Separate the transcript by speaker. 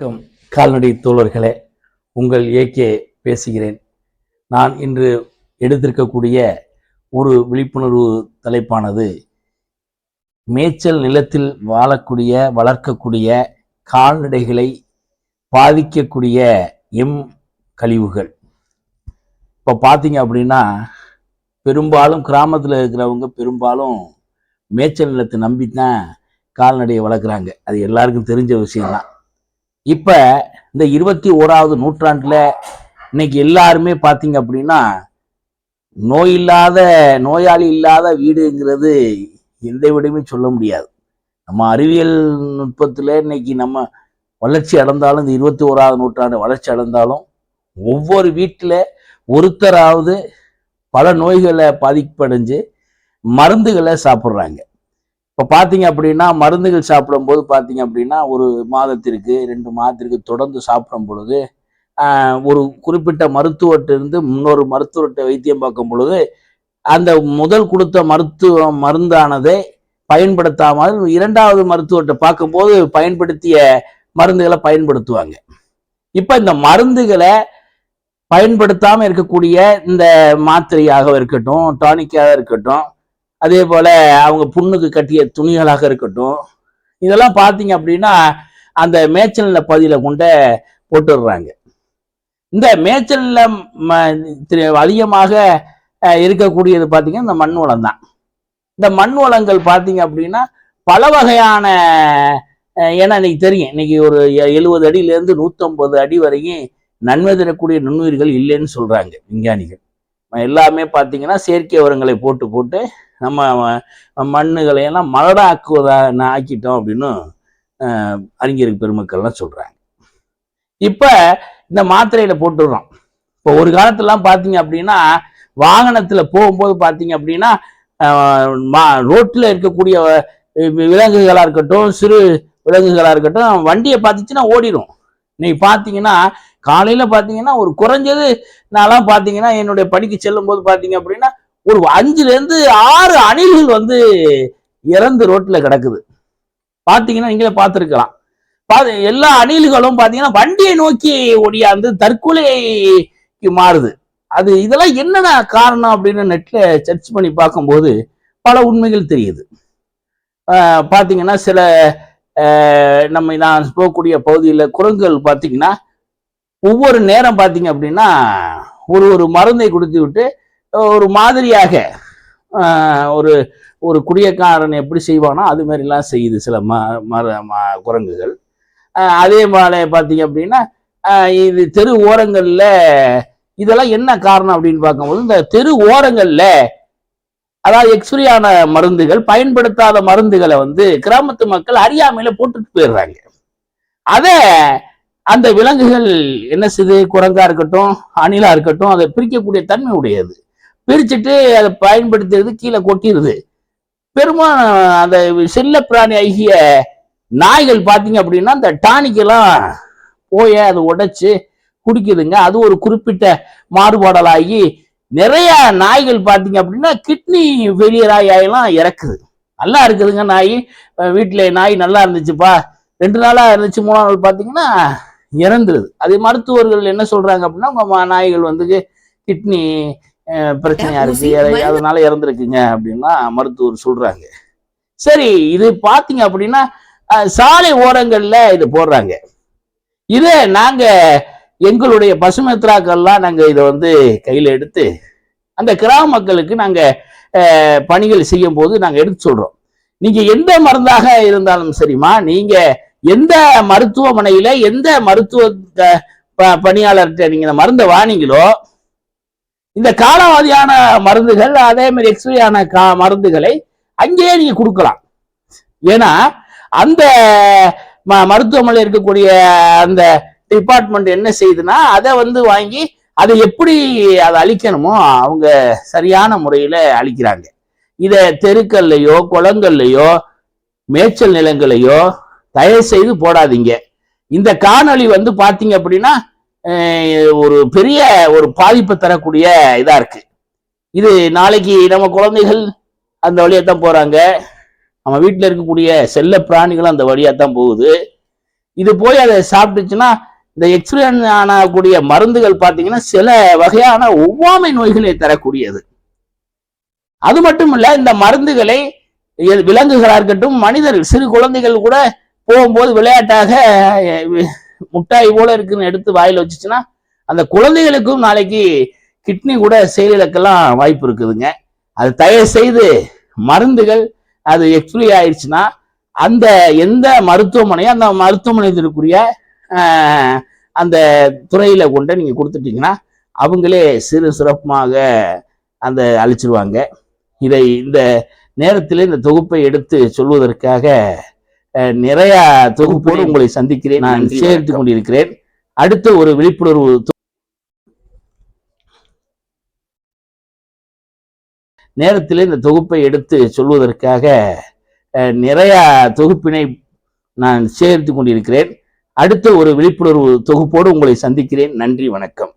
Speaker 1: வணக்கம் கால்நடை தோழர்களே. உங்கள் ஏகே பேசுகிறேன். நான் இன்று எடுத்திருக்கக்கூடிய ஒரு விழிப்புணர்வு தலைப்பானது மேய்ச்சல் நிலத்தில் வாழக்கூடிய வளர்க்கக்கூடிய கால்நடைகளை பாதிக்கக்கூடிய எம் கழிவுகள். இப்போ பார்த்தீங்க அப்படின்னா பெரும்பாலும் கிராமத்தில் இருக்கிறவங்க பெரும்பாலும் மேய்ச்சல் நிலத்தை நம்பி தான் கால்நடையை வளர்க்குறாங்க. அது எல்லாருக்கும் தெரிஞ்ச விஷயம்தான். இப்ப இந்த இருபத்தி ஓராவது நூற்றாண்டுல இன்னைக்கு எல்லாருமே பார்த்தீங்க அப்படின்னா நோய் இல்லாத நோயாளி இல்லாத வீடுங்கிறது எந்த விடமே சொல்ல முடியாது. நம்ம அறிவியல் நுட்பத்தில் இன்னைக்கு நம்ம வளர்ச்சி அடைந்தாலும் இந்த இருபத்தி ஓராவது நூற்றாண்டு வளர்ச்சி அடைந்தாலும் ஒவ்வொரு வீட்டில் ஒருத்தராவது பல நோய்களை பாதிப்படைஞ்சு மருந்துகளை சாப்பிட்றாங்க. இப்போ பார்த்தீங்க அப்படின்னா மருந்துகள் சாப்பிடும்போது பார்த்தீங்க அப்படின்னா ஒரு மாதத்திற்கு ரெண்டு மாதத்திற்கு தொடர்ந்து சாப்பிடும் பொழுது ஒரு குறிப்பிட்ட மருத்துவர்கிட்ட இன்னொரு மருத்துவர்கிட்ட வைத்தியம் பார்க்கும் பொழுது அந்த முதல் கொடுத்த மருத்துவ மருந்தானதை பயன்படுத்தாமல் இரண்டாவது மருத்துவர்கிட்ட பார்க்கும்போது பயன்படுத்திய மருந்துகளை பயன்படுத்துவாங்க. இப்போ இந்த மருந்துகளை பயன்படுத்தாமல் இருக்கக்கூடிய இந்த மாத்திரையாக இருக்கட்டும் டானிக்காக இருக்கட்டும் அதே போல் அவங்க புண்ணுக்கு கட்டிய துணிகளாக இருக்கட்டும் இதெல்லாம் பார்த்தீங்க அப்படின்னா அந்த மேய்ச்சல் பகுதியில் கொண்ட போட்டுடுறாங்க இந்த மேய்ச்சலில் ம- அதிகமாக இருக்கக்கூடியது பார்த்தீங்கன்னா இந்த மண் வளம் தான். இந்த மண் வளங்கள் பார்த்தீங்க அப்படின்னா பல வகையான ஏன்னா இன்னைக்கு தெரியும் இன்னைக்கு ஒரு எழுபது அடியிலேருந்து நூற்றம்பது அடி வரைக்கும் நன்மை தரக்கூடிய நுண்ணுயிர்கள் இல்லைன்னு சொல்கிறாங்க விஞ்ஞானிகள். எல்லாமே பார்த்தீங்கன்னா செயற்கை உரங்களை போட்டு போட்டு நம்ம மண்ணுகளை எல்லாம் மலடாக்குவதா நான் ஆக்கிட்டோம் அப்படின்னு அறிஞருக்கு பெருமக்கள்லாம் சொல்கிறாங்க இப்போ இந்த மாத்திரையில போட்டுடுறோம். இப்போ ஒரு காலத்துலலாம் பார்த்தீங்க அப்படின்னா வாகனத்தில் போகும்போது பார்த்தீங்க அப்படின்னா மா- ரோட்டில் இருக்கக்கூடிய விலங்குகளாக இருக்கட்டும் சிறு விலங்குகளாக இருக்கட்டும் வண்டியை பார்த்துச்சுன்னா ஓடிடும் இன்னைக்கு பார்த்தீங்கன்னா காலையில் பார்த்தீங்கன்னா ஒரு குறைஞ்சது நான்லாம் பார்த்தீங்கன்னா என்னுடைய பணிக்கு செல்லும் போது பார்த்தீங்க அப்படின்னா ஒரு அஞ்சுலேருந்து ஆறு அணில்கள் வந்து இறந்து ரோட்டில் கிடக்குது. பார்த்தீங்கன்னா நீங்களே பார்த்துருக்கலாம் பார்த்து எல்லா அணில்களும் பார்த்தீங்கன்னா வண்டியை நோக்கி ஒடியாந்து தற்கொலைக்கு மாறுது. அது இதெல்லாம் என்னென்ன காரணம் அப்படின்னு நெட்டில் சர்ச் பண்ணி பார்க்கும்போது பல உண்மைகள் தெரியுது. பார்த்தீங்கன்னா சில நம்ம நான் போகக்கூடிய பகுதியில் குரங்குகள் பார்த்தீங்கன்னா ஒவ்வொரு நேரம் பார்த்தீங்க அப்படின்னா ஒரு ஒரு மருந்தை கொடுத்து விட்டு ஒரு மாதிரியாக ஒரு ஒரு குடியக்காரன் எப்படி செய்வானோ அது மாதிரிலாம் செய்யுது சில ம மர ம- குரங்குகள். அதே மாதிரி பார்த்தீங்க அப்படின்னா இது தெரு ஓரங்களில் இதெல்லாம் என்ன காரணம் அப்படின்னு பார்க்கும்போது இந்த தெரு ஓரங்களில் அதாவது எக்ஸ்பிரி மருந்துகள் பயன்படுத்தாத மருந்துகளை வந்து கிராமத்து மக்கள் அறியாமையில போட்டுட்டு போயிடுறாங்க. அதை அந்த விலங்குகள் என்ன செய்யுது குரங்கா இருக்கட்டும் அணிலா இருக்கட்டும் அதை பிரிக்கக்கூடிய தன்மை உடையது. பிரிச்சுட்டு அதை பயன்படுத்துறது கீழே கொட்டிடுது பெரும்பாலும் அந்த செல்ல பிராணி ஆகிய நாய்கள் பார்த்தீங்க அப்படின்னா அந்த டானிக் எல்லாம் போய் அதை உடைச்சு குடிக்குதுங்க. அது ஒரு குறிப்பிட்ட மாறுபாடலாகி நிறைய நாய்கள் பார்த்தீங்க அப்படின்னா கிட்னி ஃபெயிலியர் ஆகி இறக்குது. நல்லா இருக்குதுங்க நாய். வீட்டில் நாய் நல்லா இருந்துச்சுப்பா. ரெண்டு நாளாக இருந்துச்சு மூணு நாள் பார்த்தீங்கன்னா இறந்துருது. அது மருத்துவர்கள் என்ன சொல்றாங்க அப்படின்னா உங்க நாய்கள் வந்து கிட்னி பிரச்சனையா இருக்கு. அதை- அதனால இறந்துருக்குங்க அப்படின்னா மருத்துவர் சொல்றாங்க. சரி இது பாத்தீங்க அப்படின்னா சாலை ஓரங்கள்ல இது போடுறாங்க. இதை நாங்க எங்களுடைய பசுமித்ராக்கள்லாம் நாங்க இதை வந்து கையில எடுத்து அந்த கிராம மக்களுக்கு நாங்க பணிகள் செய்யும் போது நாங்க எடுத்து சொல்றோம். நீங்க எந்த மருந்தாக இருந்தாலும் சரிம்மா நீங்க எந்த மருத்துவமனையில எந்த மருத்துவ ப- பணியாளர்கிட்ட நீங்க இந்த மருந்தை வாங்கிங்களோ இந்த காலாவதியான மருந்துகள் அதே மாதிரி எக்ஸ்பிரி ஆன கா மருந்துகளை அங்கேயே நீங்க கொடுக்கலாம். ஏன்னா அந்த ம- மருத்துவமனையில் இருக்கக்கூடிய அந்த டிபார்ட்மெண்ட் என்ன செய்யுதுன்னா அதை வந்து வாங்கி அதை எப்படி அதை அழிக்கணுமோ அவங்க சரியான முறையில அழிக்கிறாங்க. இதை தெருக்கள்லையோ குளங்கள்லையோ மேய்ச்சல் நிலங்களையோ தயவு செய்து போடாதீங்க. இந்த காணொளி வந்து பார்த்தீங்க அப்படின்னா ஒரு பெரிய ஒரு பாதிப்பை தரக்கூடிய இதா இருக்கு. இது நாளைக்கு நம்ம குழந்தைகள் அந்த வழியா தான் போறாங்க. நம்ம வீட்டில் இருக்கக்கூடிய செல்ல பிராணிகளும் அந்த வழியா தான் போகுது. இது போய் அதை சாப்பிட்டுச்சுன்னா இந்த எக்ஸ்பிரி ஆனக்கூடிய மருந்துகள் பார்த்தீங்கன்னா சில வகையான ஒவ்வாமை நோய்களை தரக்கூடியது. அது மட்டும் இல்லை இந்த மருந்துகளை விலங்குகளாக இருக்கட்டும் மனிதர்கள் சிறு குழந்தைகள் கூட போகும்போது விளையாட்டாக முட்டாய் போல இருக்குன்னு எடுத்து வாயில் வச்சுச்சுன்னா அந்த குழந்தைகளுக்கும் நாளைக்கு கிட்னி கூட செயலிழக்கெல்லாம் வாய்ப்பு இருக்குதுங்க. அது தயவு செய்து மருந்துகள் அது எக்ஸ்பிரி ஆயிடுச்சுன்னா அந்த எந்த மருத்துவமனையோ அந்த மருத்துவமனைக்குரிய ஆஹ், அந்த துறையில கொண்டு நீங்க கொடுத்துட்டீங்கன்னா அவங்களே சிறு சிறப்புமாக அந்த அழிச்சிருவாங்க. இதை இந்த நேரத்தில் இந்த தொகுப்பை எடுத்து சொல்வதற்காக நிறைய தொகுப்போடு உங்களை சந்திக்கிறேன். நான்
Speaker 2: நன்றி,
Speaker 1: சேர்த்து கொண்டிருக்கிறேன். அடுத்த ஒரு விழிப்புணர்வு நேரத்தில் இந்த தொகுப்பை எடுத்து சொல்வதற்காக நிறைய தொகுப்பினை நான் சேர்த்து கொண்டிருக்கிறேன். அடுத்த ஒரு விழிப்புணர்வு தொகுப்போடு உங்களை சந்திக்கிறேன். நன்றி வணக்கம்.